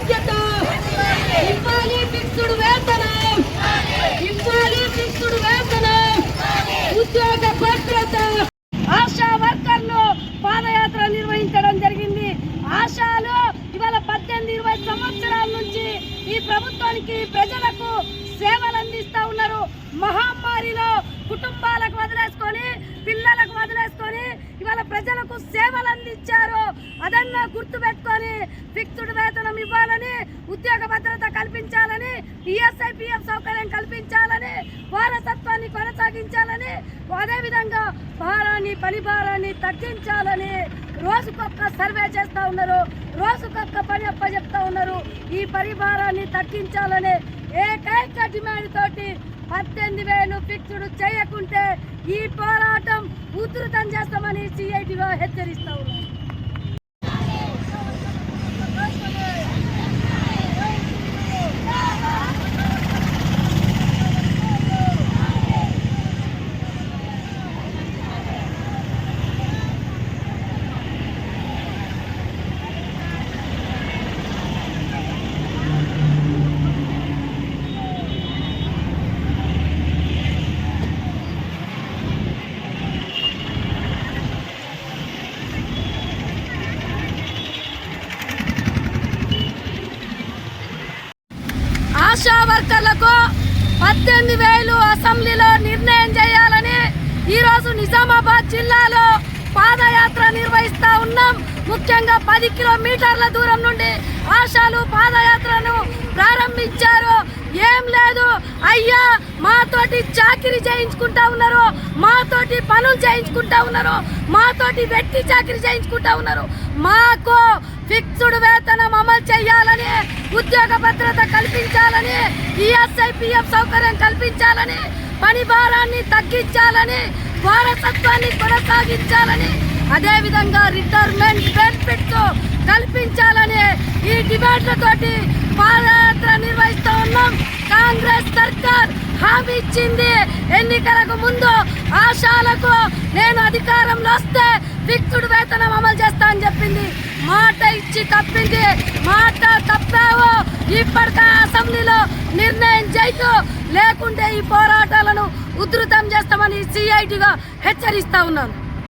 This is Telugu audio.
బాధ్యత ఇవ్వాలి ఫిక్స్డ్ వేతనం. ఇవ్వాలి ఫిక్స్డ్ ఉద్యోగ భద్రత. ఆశా వర్కర్లు పాదయాత్ర నిర్వహించడం జరిగింది. ఆశాలు ఇవాళ పద్దెనిమిది ఇరవై సంవత్సరాల నుంచి ఈ ప్రభుత్వానికి ప్రజలకు సేవలు అందిస్తా ఉన్నారు. మహమ్మారిలో కుటుంబాల ప్రజలకు సేవలు అందించారు అదన్నా గుర్తు పెట్టుకొని ఫిక్స్డ్ వేతనం ఇవ్వాలని ఉద్యోగ భద్రత కల్పించాలని ఈఎస్ఐ పిఎఫ్ సౌకర్యం కల్పించాలని వారసత్వాన్ని కొనసాగించాలని అదేవిధంగా భారాన్ని పని భారాన్ని తగ్గించాలని రోజుకొక్క సర్వే చేస్తూ ఉన్నారు. రోజుకొక్క పని అప్పచెప్తా ఉన్నారు. ఈ పరిభారాన్ని తగ్గించాలని ఏకైక డిమాండ్ తోటి పద్దెనిమిది వేలు ఫిక్స్డ్ చేయకుంటే ఈ పోరాటం ఉధృతం చేస్తామని సిఐటిగా హెచ్చరిస్తా ఉన్నారు ఆశా వర్కర్లకు పద్దెనిమిది వేలు అసెంబ్లీలో నిర్ణయం చేయాలని ఈరోజు నిజామాబాద్ జిల్లాలో పాదయాత్ర నిర్వహిస్తా ఉన్నాం. ముఖ్యంగా పది కిలోమీటర్ల దూరం నుండి ఆశాలు పాదయాత్రను ప్రారంభించారు. ఏం లేదు. అయ్యా మాతోటి చాకిరీ చేయించుకుంటా ఉన్నారు. మాతోటి పనులు చేయించుకుంటా ఉన్నారు. మాతోటి వెట్టి చాకిరీ చేయించుకుంటా ఉన్నారు. మాకు ఫిక్స్డ్ వేతనం అమలు చేయాలని ఉద్యోగ భద్రత ఈఎస్ఐ పిఎఫ్ సౌకర్యం కల్పించాలని పని భారాన్ని తగ్గించాలని వారసత్వాన్ని కొనసాగించాలని అదేవిధంగా రిటైర్మెంట్ బెనిఫిట్స్ కల్పించాలని ఈ డిమాండ్లతోటి పాదయాత్ర నిర్వహిస్తూ ఉన్నాం. కాంగ్రెస్ సర్కార్ హామీ ఇచ్చింది. ఎన్నికలకు ముందు ఆశాలకు నేను అధికారంలో వస్తే ఫిక్స్డ్ వేతనం అమలు చేస్తా అని చెప్పింది. మాట ఇచ్చి తప్పింది. మాట తప్పావు ఇప్పటికా అసెంబ్లీలో నిర్ణయం చేయకు లేకుంటే ఈ పోరాటాలను ఉధృతం చేస్తామని సిఐటిగా హెచ్చరిస్తా ఉన్నాను.